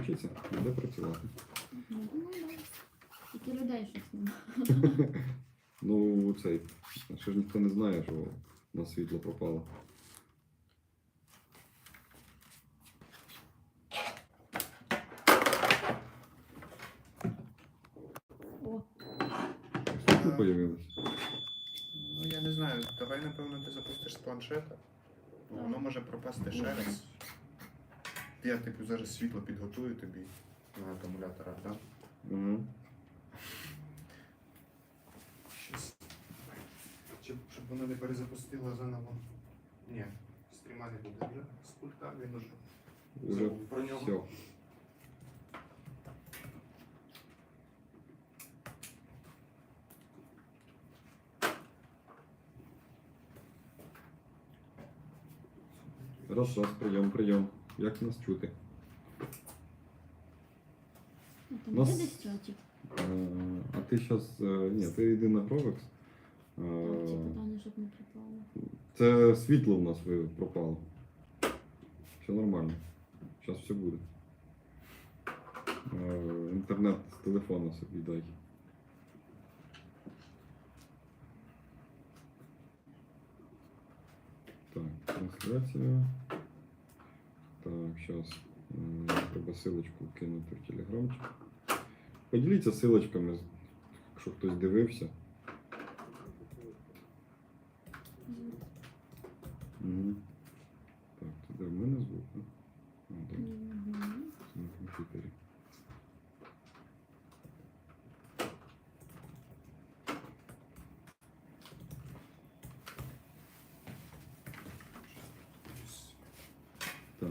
Учиться, буде працювати. Ну, да. Тільки людей щось немає. Ну, цей, ще ж ніхто не знає, що у нас світло пропало. О, появилось. Ну я не знаю, давай напевно ти запустиш з планшета. бо Воно може пропасти ще раз. Я типу зараз світло підготую тобі на акумуляторах, так? Угу. Щас. Щоб, щоб воно не перезапустило заново. Ні, стріма не буде вже з пульта, він уже забув про нього. все. Раз, прийом, прийом. Як нас чути? ну, там Нас- є десь чатик. Е, А ти зараз. Ні, ти йди на Provex. Там Е, ці питання, щоб не пропало. Це світло в нас ви- пропало. Все нормально. Зараз все буде. Е, Інтернет з телефона собі дай. Так, трансляція. Зараз треба силочку кинути в телеграмчик. Поділіться силочками, якщо хтось дивився. Угу. Так, це де в мене звук? да? А, так, Мгм. це на комп'ютері. Так.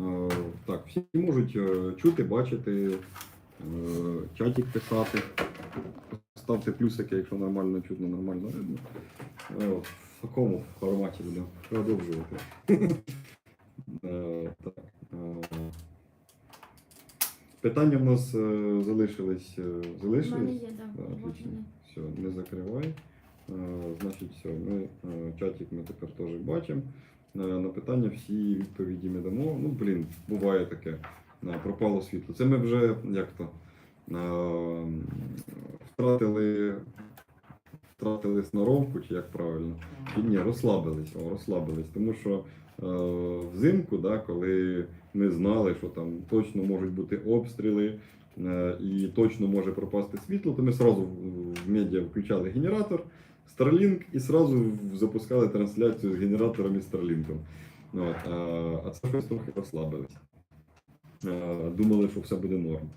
Е, Так, можуть е, чути, бачити, е, чатик писати. Ставте плюсики, якщо нормально чутно, нормально видно. Е, В такому форматі будемо продовжувати. Питання в нас залишились. мене залишились? є, так. Отлично. Все, не закривай. Значить, все, ми чатик ми тепер теж бачимо. На питання всі відповіді ми дамо. Ну, блін, буває таке. Е, Пропало світло. Це ми вже як то е, втратили, втратили сноровку, чи як правильно. Чи ні, розслабились, о, розслабились. Тому що е, взимку, да, коли ми знали, що там точно можуть бути обстріли е, і точно може пропасти світло, то ми одразу в- медіа включали генератор, Starlink і одразу запускали трансляцію з генератором і Starlink. От, а, а це щось трохи розслабились. Е, Думали, що все буде норм.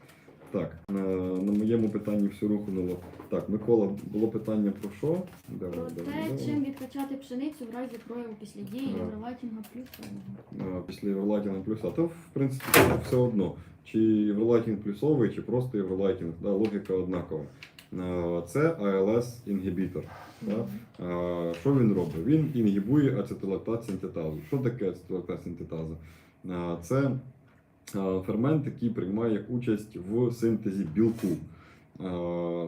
Так, е, на моєму питанні все рухнуло. Так, Микола, було питання про що? Де Про воно, де воно, те, де воно? чим відкачати пшеницю в разі прояву після дії Ага. євролайтінга плюс. Е, після Євролайтінга плюса, то в принципі все одно. Чи Євролайтінг плюсовий, чи просто Євролайтінг, да, логіка однакова. Це ALS інгібітор. Да? Е, Що він робить? Він інгібує ацетилактат синтетазу. Що таке ацетилактат синтетаза? Е, Це фермент, який приймає участь в синтезі білку.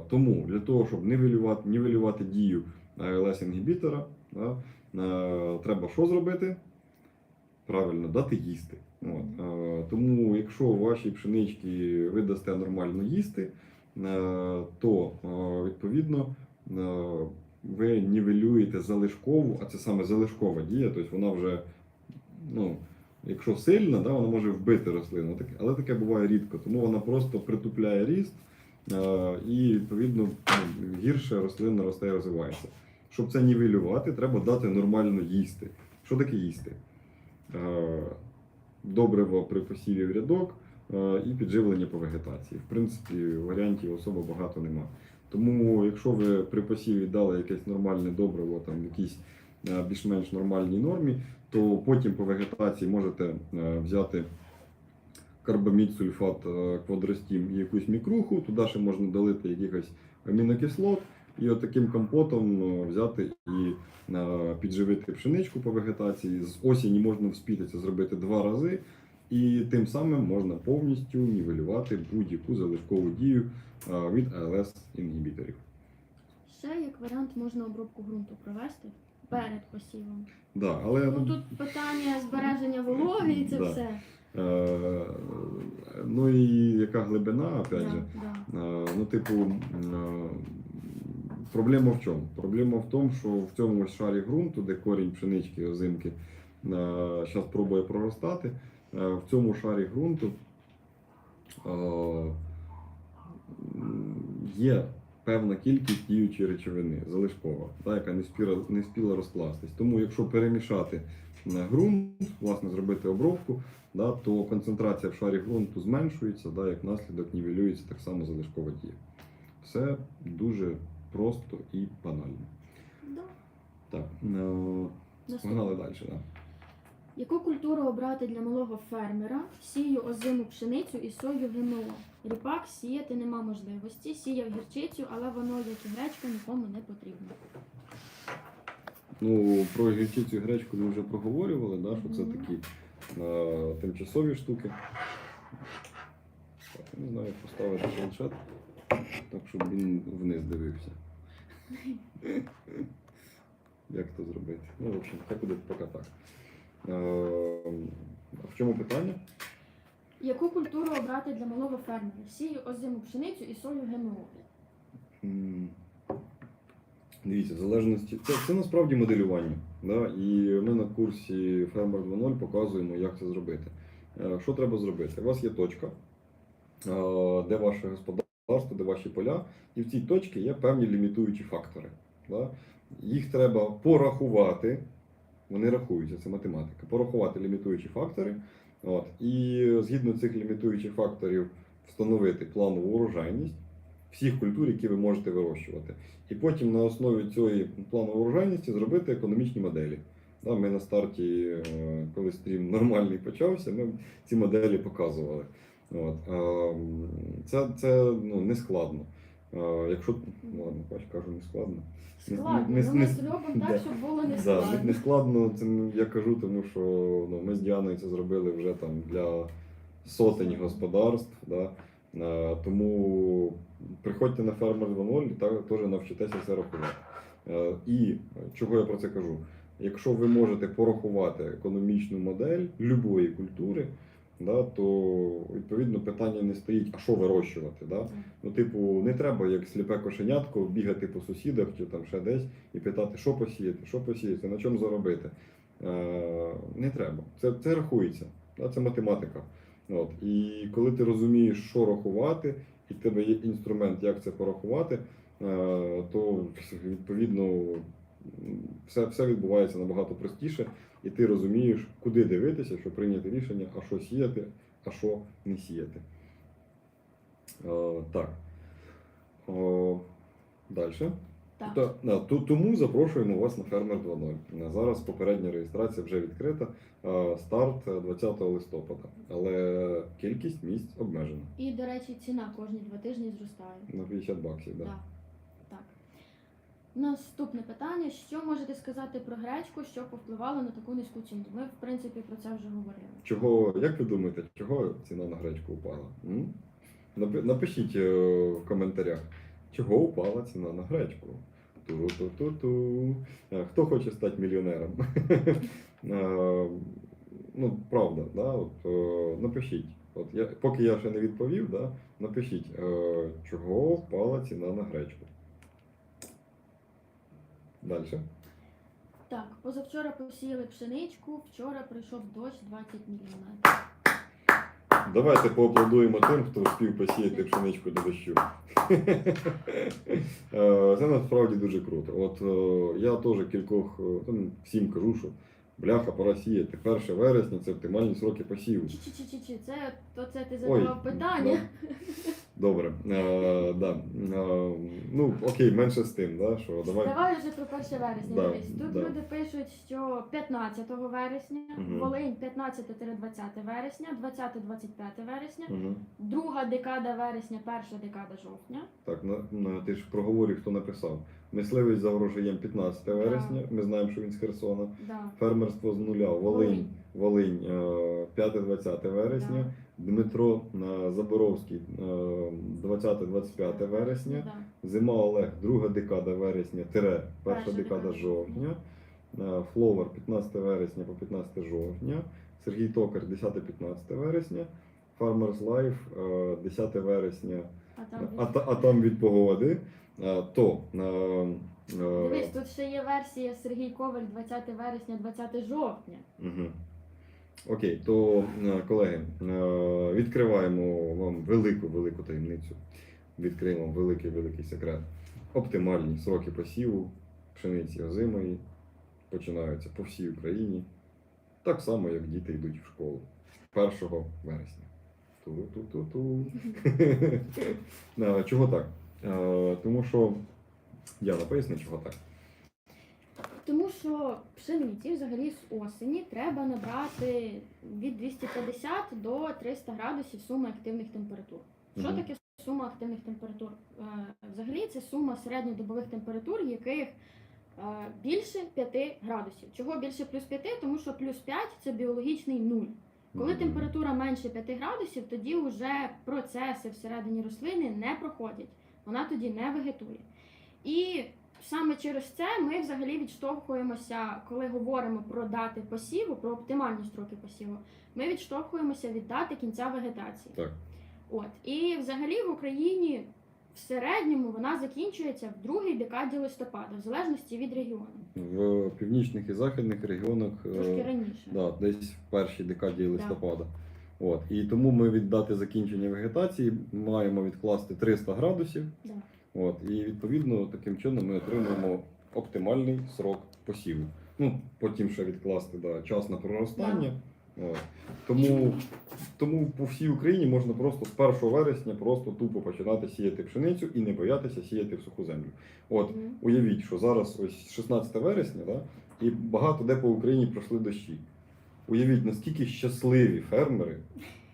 Тому для того, щоб нівелювати, нівелювати дію ALS інгібітора, да, е, треба що зробити? Правильно, дати їсти. От. Тому, якщо ваші пшенички ви дасте нормально їсти, то відповідно ви нівелюєте залишкову, а це саме залишкова дія, тобто вона вже, ну, якщо сильна, да, вона може вбити рослину, але таке буває рідко, тому вона просто притупляє ріст е, і відповідно ну, гірше рослина росте і розвивається. Щоб це нівелювати, треба дати нормально їсти. Що таке їсти? Е, Добриво при посіві в рядок е, і підживлення по вегетації. В принципі, варіантів особо багато нема. Тому, якщо ви при посіві дали якесь нормальне добриво, там е, більш-менш нормальній нормі, то потім по вегетації можете е, взяти карбамід, сульфат, е, квадростім і якусь мікруху, туди ще можна долити якихось амінокислот, і от таким компотом е, взяти і е, підживити пшеничку по вегетації. З осені можна вспіти це зробити два рази, і тим самим можна повністю нівелювати будь-яку залишкову дію е, від АЛС інгібіторів. Ще як варіант можна обробку ґрунту провести перед посівом. Да, але Ну тут питання збереження вологи і це Да. все. Е, ну і яка глибина, опять же. Да, да. Е, Ну, типу, е, проблема в чому? Проблема в тому, що в цьому ось шарі ґрунту, де корінь пшенички озимки зараз пробує проростати, е, в цьому шарі ґрунту е, є певна кількість діючої речовини, залишкова, та, яка не спіла, не спіла розкластись. Тому якщо перемішати ґрунт, власне, зробити обробку, да, то концентрація в шарі ґрунту зменшується, да, як наслідок нівелюється так само залишкова дія. Все дуже просто і банально. Да. Так, е, погнали далі. Да. Яку культуру обрати для малого фермера? Сію озиму пшеницю і сою ГМО. Ріпак сіяти нема можливості. Сіяв гірчицю, але воно, як і гречка, нікому не потрібно. Ну, про гірчицю і гречку ми вже проговорювали, да, що це Мгм. такі е, тимчасові штуки. Так, я не знаю, як поставити планшет, так, щоб він вниз дивився. Як то зробити? Ну, в общем, хай буде поки так. Е, а в чому питання? Яку культуру обрати для малого фермера? Сію озиму пшеницю і сою ГМО. Дивіться, в залежності. Це, це насправді моделювання. Да? І ми на курсі Farmer 2.0 показуємо, як це зробити. Е, Що треба зробити? У вас є точка, е, де ваше господарство, де ваші поля, і в цій точці є певні лімітуючі фактори. Да? Їх треба порахувати. Вони рахуються, це математика. Порахувати лімітуючі фактори. От, і згідно цих лімітуючих факторів встановити планову урожайність всіх культур, які ви можете вирощувати. І потім на основі цієї планової урожайності зробити економічні моделі. Да, ми на старті, е, коли стрім нормальний почався, ми ці моделі показували. От, це це ну, не складно. Якщо ладно, бач, кажу, не складно. Складно, Не- ну не- ми зробимо да. так, щоб було не складно. не, не складно, це я кажу, тому що ну, ми з Діаною це зробили вже там для сотень господарств. Да? Тому приходьте на фермер 2.0 і та- теж навчитеся це рахувати. І чого я про це кажу? Якщо ви можете порахувати економічну модель любої культури, да, то відповідно питання не стоїть, а що вирощувати. Да? Ну, типу, не треба як сліпе кошенятко бігати по сусідах чи там ще десь і питати, що посіяти, що посіяти, на чому заробити. Е, не треба. Це, це рахується. Да? Це математика. От. І коли ти розумієш, що рахувати, і в тебе є інструмент, як це порахувати, е, то відповідно все, все відбувається набагато простіше, і ти розумієш, куди дивитися, щоб прийняти рішення, а що сіяти, а що не сіяти. Е, так. О, далі. Так. Та, тому запрошуємо вас на фермер 2.0. Зараз попередня реєстрація вже відкрита. е, Старт е, 20 листопада, але кількість місць обмежена І, до речі, ціна кожні два тижні зростає. на 50 баксів. Да. Так. так. Наступне питання: що можете сказати про гречку, що повпливало на таку низьку ціну? Ми, в принципі, про це вже говорили. Чого, як ви думаєте, чого ціна на гречку упала? М? Напишіть е, в коментарях, чого упала ціна на гречку. Ту-ту-ту-ту. Е, Хто хоче стати мільйонером? Е, Ну, правда, да? От, напишіть. От я, поки я ще не відповів, да? напишіть, чого впала ціна на гречку. Далі. Так, позавчора посіяли пшеничку, вчора прийшов дощ 20 мм. Давайте поаплодуємо тим, хто встиг посіяти пшеничку до дощу. Е, Це насправді дуже круто. От е, я теж кількох е, там, всім кажу, що бляха, пора сіяти. 1 вересня це оптимальні сроки посіву. Чи-чи-чи-чи, це то це ти Ой, задавав питання. Добре. Е, да. Е, ну, окей, менше з тим, да, що давай. Давай вже про 1 вересня. Да, Дивись, тут да. люди пишуть, що 15 вересня, Мгм. Волинь 15-20 вересня, 20-25 вересня, Угу. друга декада вересня, перша декада жовтня. Так, на, на, ти ж проговорив, хто написав. Мисливець за врожаєм 15 вересня. Ми знаємо, що він з Херсона. Да. Фермерство з нуля, Волинь, Волинь, е, 5-20 вересня, Дмитро е, Заборовський, е, 20-25 вересня, Да. Зима Олег, друга декада вересня, тире, перша Перша декада декада жовтня. Е, Фловер 15 вересня по 15 жовтня, Сергій Токар 10-15 вересня, Farmers Life е, 10 вересня, А там а, та- а там від погоди. Е, То е, Дивись, тут ще є версія Сергій Коваль 20 вересня, 20 жовтня. Угу. Окей, то, колеги, відкриваємо вам велику велику таємницю. Відкриємо великий великий секрет. Оптимальні сроки посіву пшениці озимої починаються по всій Україні. Так само, як діти йдуть в школу 1 вересня. Ту-ту-ту-ту. Е, Чого так? Е, Тому що Діана, поясни, чого так. Тому що пшениці взагалі з осені треба набрати від 250 до 300 градусів суми активних температур. Що таке сума активних температур? Е, Взагалі це сума середньодобових температур, яких більше 5 градусів. Чого більше плюс 5? Тому що плюс 5 це біологічний нуль. Коли температура менше 5 градусів, тоді вже процеси всередині рослини не проходять. Вона тоді не вегетує. І саме через це ми взагалі відштовхуємося, коли говоримо про дати посіву, про оптимальні строки посіву, ми відштовхуємося від дати кінця вегетації. Так. От. І взагалі в Україні в середньому вона закінчується в другій декаді листопада, в залежності від регіону. В північних і західних регіонах е, Трошки раніше. Да, десь в першій декаді листопада. От. І тому ми від дати закінчення вегетації маємо відкласти 300 градусів. Да. От. І відповідно таким чином ми отримуємо оптимальний срок посіву. Ну, потім ще відкласти да, час на проростання. От. Тому, тому по всій Україні можна просто з 1 вересня просто тупо починати сіяти пшеницю і не боятися сіяти в суху землю. От уявіть, що зараз ось 16 вересня, да, і багато де по Україні пройшли дощі. Уявіть, наскільки щасливі фермери,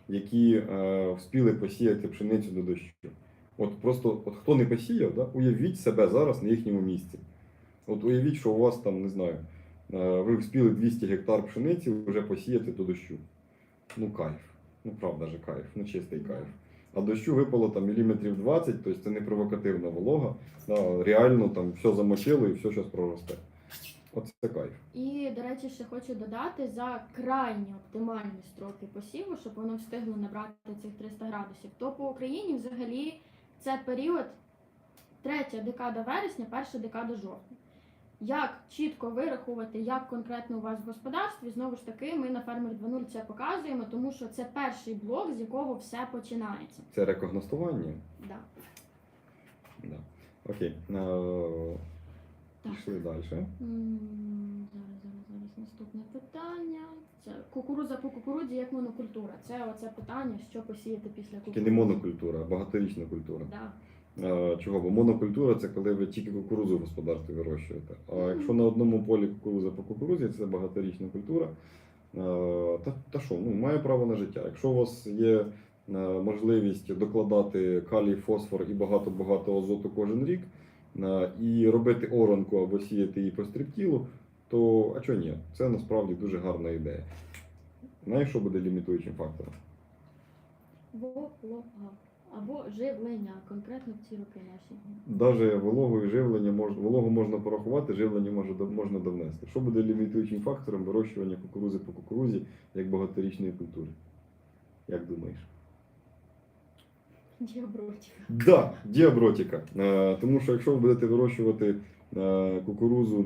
які е, вспіли посіяти пшеницю до дощу. От просто от хто не посіяв, да, уявіть себе зараз на їхньому місці. От уявіть, що у вас там, не знаю, е, ви вспіли 200 гектар пшениці вже посіяти до дощу. Ну кайф. Ну правда же кайф, ну чистий кайф. А дощу випало там міліметрів 20, тобто це не провокативна волога. Да, реально там все замочило і все зараз проросте. Оце кайф. І, до речі, ще хочу додати за крайні оптимальні строки посіву, щоб воно встигло набрати цих 300 градусів. То по Україні взагалі це період третя декада вересня, перша декада жовтня. Як чітко вирахувати, як конкретно у вас в господарстві, знову ж таки, ми на фермер 2.0 це показуємо, тому що це перший блок, з якого все починається. Це рекогностування. Да. Да. Окей. Е, Так. Пішли далі. М, Зараз, зараз, зараз наступне питання. Це кукурудза по кукурудзі як монокультура. Це оце питання, що посіяти після Тільки кукурудзи. не монокультура, а багаторічна культура. Да. Е, Чого? Бо монокультура це коли ви тільки кукурудзу в господарстві вирощуєте. А якщо на одному полі кукурудза по кукурудзі, це багаторічна культура. Е, Та, та що, ну, має право на життя. Якщо у вас є е, можливість докладати калій, фосфор і багато-багато азоту кожен рік, і робити оранку або сіяти її по стріптілу, то а чого ні? Це насправді дуже гарна ідея. Знаєш, що буде лімітуючим фактором? Волога або живлення, конкретно в ці роки наші. Вологу і живлення мож, вологу можна порахувати, живлення може, можна довнести. Що буде лімітуючим фактором вирощування кукурузи по кукурузі як багаторічної культури? Як думаєш? Діабротів. Да, діабротика. Е, тому що якщо ви будете вирощувати е, кукурузу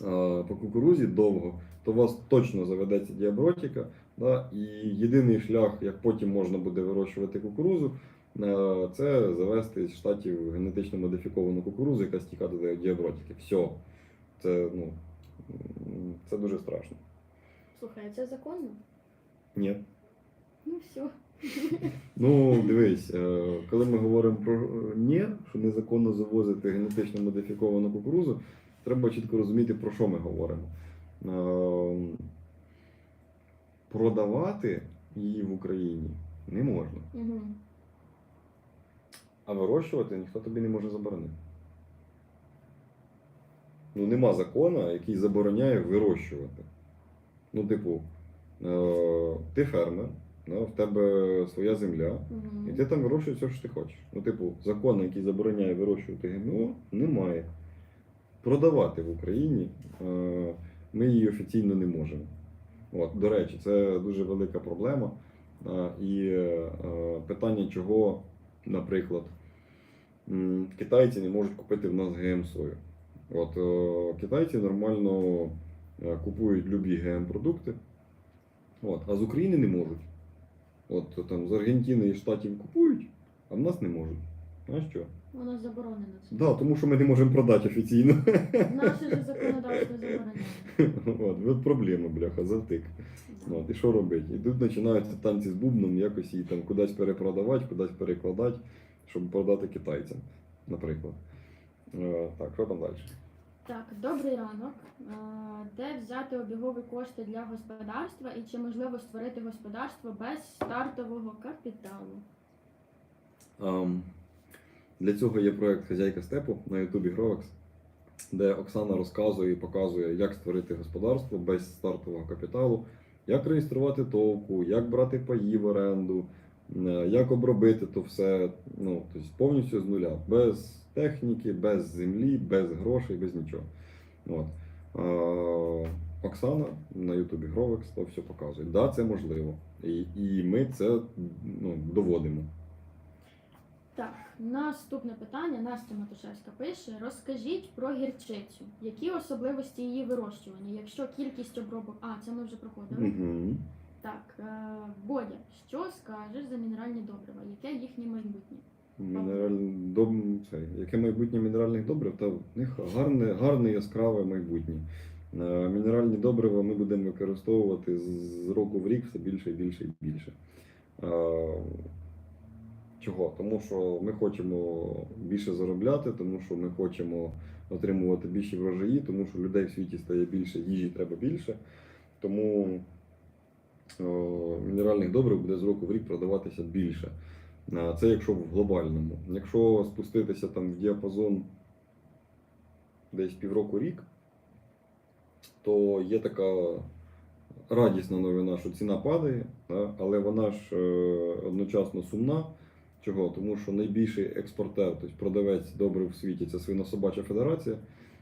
е, по кукурузі довго, то у вас точно заведеться діабротика. Да? І єдиний шлях, як потім можна буде вирощувати кукурузу, е, це завести з штатів генетично модифіковану кукурузу, яка стіка до діабротики. Все. Це, ну, це дуже страшно. Слухай, а це законно? Ні. Ну все. Ну, дивись, е, коли ми говоримо про ні, що незаконно завозити генетично модифіковану кукурузу, треба чітко розуміти, про що ми говоримо. Продавати її в Україні не можна, Угу. а вирощувати ніхто тобі не може заборонити. Ну, нема закону, який забороняє вирощувати. Ну, типу, е, ти фермер, да, в тебе своя земля, І ти там вирощуєш все, що ти хочеш. Ну, типу, закону, який забороняє вирощувати ГМО, немає. продавати в Україні е, ми її офіційно не можемо. От, до речі, це дуже велика проблема. І е, питання, чого, наприклад, китайці не можуть купити в нас ГМ сою. От е, китайці нормально е, купують любі ГМ-продукти, от, а з України не можуть. От там з Аргентини і Штатів купують, а в нас не можуть. Знаєш що? Воно заборонено це. Да, тому що ми не можемо продати офіційно. Наше ж законодавство забороняє. От, от проблема, бляха, затик. Да. От, і що робити? І тут починаються танці з бубном, якось її там кудись перепродавати, кудись перекладати, щоб продати китайцям, наприклад. Е, так, що там далі? Так, добрий ранок. Е, Де взяти обігові кошти для господарства і чи можливо створити господарство без стартового капіталу? Ам, Для цього є проект Хазяйка степу на Ютубі Grovex, де Оксана розказує і показує, як створити господарство без стартового капіталу, як реєструвати товку, як брати паї в оренду, е, як обробити то все. Ну, тобто повністю з нуля, без техніки, без землі, без грошей, без нічого. От. Оксана на Ютубі Grovex то все показує. Да, це можливо. І, і ми це ну, доводимо. Так, наступне питання. Настя Матушевська пише: розкажіть про гірчицю. Які особливості її вирощування? Якщо кількість обробок. А, це ми вже проходили. Угу. Так, е, Бодя, що скажеш за мінеральні добрива? Яке їхнє майбутнє? Мінераль... Доб... Це, яке майбутнє мінеральних добрив, та в них гарне, гарне яскраве майбутнє. Е, Мінеральні добрива ми будемо використовувати з року в рік все більше і більше і більше. Чого? Тому що ми хочемо більше заробляти, тому що ми хочемо отримувати більші врожаї, тому що людей в світі стає більше, їжі треба більше. Тому е, мінеральних добрив буде з року в рік продаватися більше. Це якщо в глобальному. Якщо спуститися там в діапазон десь півроку рік, то є така радісна новина, що ціна падає, але вона ж е, одночасно сумна. Чого? Тому що найбільший експортер, тобто продавець добрив в світі це свинособача федерація.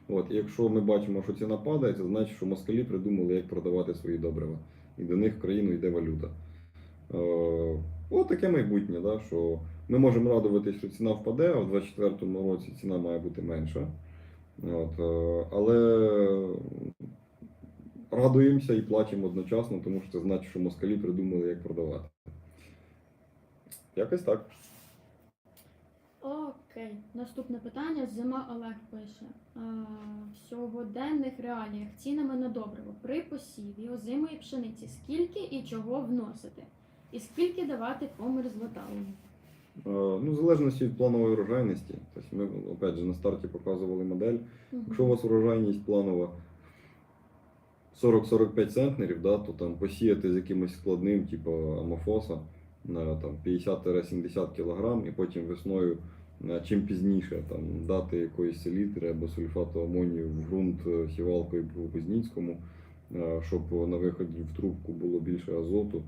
От, і якщо ми бачимо, що ціна падає, це значить, що москалі придумали, як продавати свої добрива. І до них в країну йде валюта. Е, От таке майбутнє, да, що ми можемо радуватися, що ціна впаде, а в 2024 році ціна має бути менша. От, е, але радуємося і плачемо одночасно, тому що це значить, що москалі придумали, як продавати. Якось так. Окей, наступне питання. Зима Олег пише. А, в сьогоденних реаліях цінами на добриво при посіві озимої пшениці скільки і чого вносити? І скільки давати по мерзлоталу? Е, Ну, в залежності від планової урожайності. Тобто ми опять же на старті показували модель. Якщо у вас урожайність планова 40-45 центнерів, да, то там посіяти з якимось складним, типу амофоса, на там 50-70 кг, і потім весною, чим пізніше, там дати якоїсь селітри або сульфату амонію в ґрунт е, сівалкою по Кузніцькому, е, щоб на виході в трубку було більше азоту.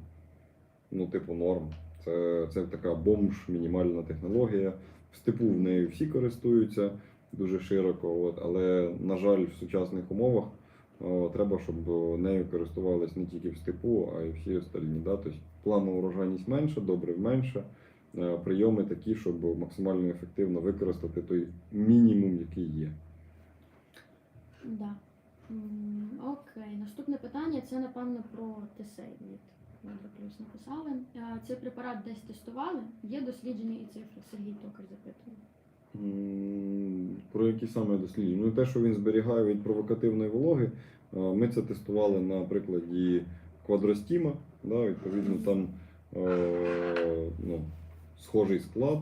Ну, типу, норм. Це, це така бомж, мінімальна технологія. В степу в нею всі користуються дуже широко, от, але, на жаль, в сучасних умовах о, треба, щоб нею користувались не тільки в степу, а й всі остальні. Да? Тобто планова урожайність менша, добрив менше, е, прийоми такі, щоб максимально ефективно використати той мінімум, який є. Да. Окей, наступне питання це напевно про Тесей від Плюс написали. Цей препарат десь тестували? Є дослідження і цифри. Сергій Токар запитує. Про які саме дослідження? Ну, те, що він зберігає від провокативної вологи, е, ми це тестували на прикладі квадростіма. Да, відповідно, там е, ну, схожий склад.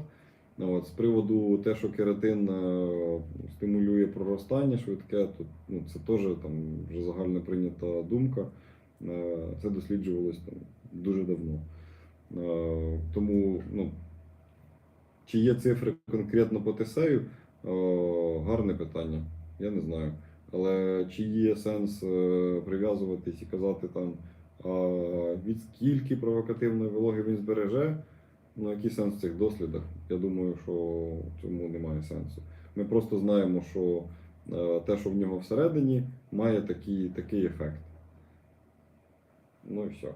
Ну, От, з приводу те, що кератин е, стимулює проростання швидке, то ну, це теж там вже загально прийнята думка. Е, Це досліджувалось там дуже давно. Е, Тому ну, чи є цифри конкретно по тесею? Гарне питання. Я не знаю. Але чи є сенс прив'язуватись і казати там, від скільки провокативної вологи він збереже? Ну, який сенс в цих дослідах? Я думаю, що цьому немає сенсу. Ми просто знаємо, що е, те, що в нього всередині, має такий, такий ефект. Ну і все.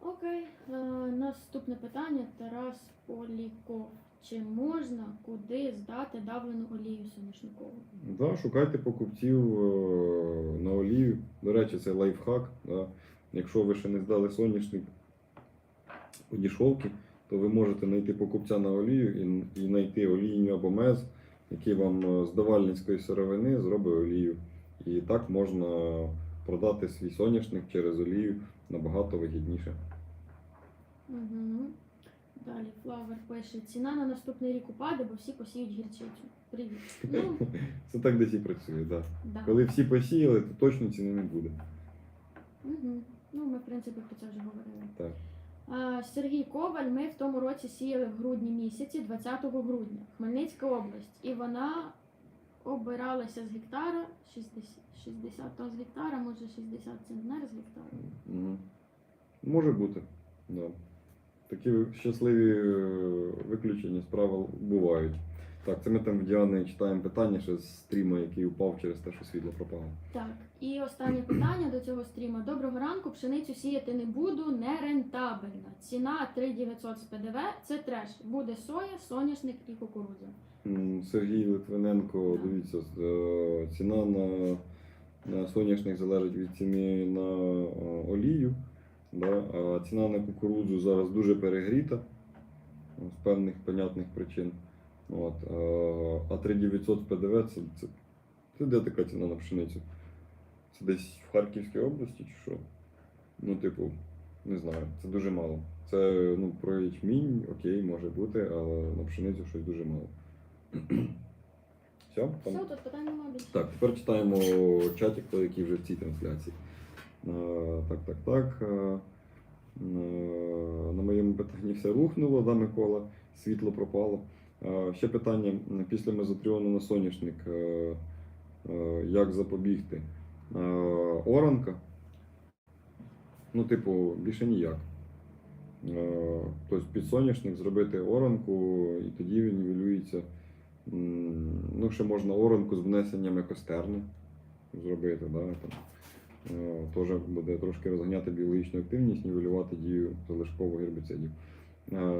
Окей, е, наступне питання. Тарас Поліков. Чи можна куди здати давлену олію соняшникову? Да, шукайте покупців е, на олію. До речі, це лайфхак. Да. Якщо ви ще не здали соняшник у дішовки, то ви можете знайти покупця на олію і, і знайти олійню або мез, який вам е, з давальницької сировини зробить олію. І так можна продати свій соняшник через олію набагато вигідніше. Угу. Далі Флавер пише: ціна на наступний рік упаде, бо всі посіють гірчицю. Привіт. Ну, Це так десь і працює. Да. да. Коли всі посіяли, то точно ціни не буде. Угу. Ну, ми, в принципі, про це вже говорили. Так. А, Сергій Коваль, ми в тому році сіяли в грудні місяці, 20 грудня, Хмельницька область. І вона обиралася з гектара 60, 60 тонн з гектара, може 60 центнер з гектара. Мгм. Може бути. Да. Такі щасливі е, виключення з правил бувають. Так, це ми там в Діани читаємо питання ще з стріму, який упав через те, що світло пропало. Так, і останнє питання до цього стріма. Доброго ранку, пшеницю сіяти не буду, нерентабельна. Ціна 3900 з ПДВ це треш. Буде соя, соняшник і кукурудза. М, Сергій Литвиненко, Да. дивіться, е, ціна на, на соняшник залежить від ціни на е, олію. Да? А ціна на кукурудзу зараз дуже перегріта з певних понятних причин. От, е, а 3900 з ПДВ це, це, це де така ціна на пшеницю? Це десь в Харківській області чи що? Ну, типу, не знаю, це дуже мало. Це ну, про ячмінь, окей, може бути, але на пшеницю щось дуже мало. Все? Все, тут питань немає більше. Так, тепер читаємо чатик, який вже в цій трансляції. Е, Так, так, так. Е, е, На моєму питанні все рухнуло, да, Микола, світло пропало. Е, Ще питання після мезотріону на соняшник. е, е, Як запобігти? Оранка. Ну, типу, більше ніяк. Тобто під соняшник зробити оранку, і тоді він нівелюється. Ну, ще можна оранку з внесенням екостерни зробити. Да, там. Теж буде трошки розганяти біологічну активність, нівелювати дію залишкових гербіцидів.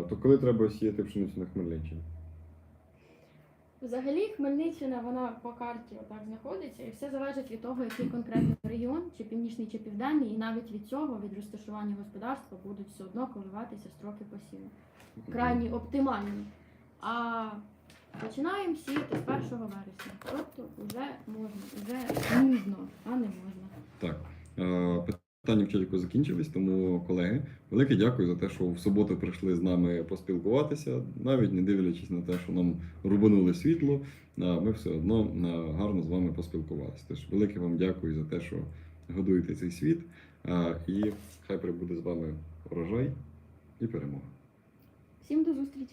То коли треба сіяти пшеницю на Хмельниччині? Взагалі Хмельниччина вона по карті отак знаходиться, і все залежить від того, який конкретний регіон, чи північний, чи південний, і навіть від цього, від розташування господарства, будуть все одно коливатися строки посіву. Крайні оптимальні. А починаємо сіяти з 1 вересня. Тобто вже можна, вже нужно, а не можна. Так. Питання в чатику закінчились, тому, колеги, велике дякую за те, що в суботу прийшли з нами поспілкуватися, навіть не дивлячись на те, що нам рубанули світло, ми все одно гарно з вами поспілкувалися. Тож велике вам дякую за те, що годуєте цей світ. І хай прибуде з вами урожай і перемога. Всім до зустрічі!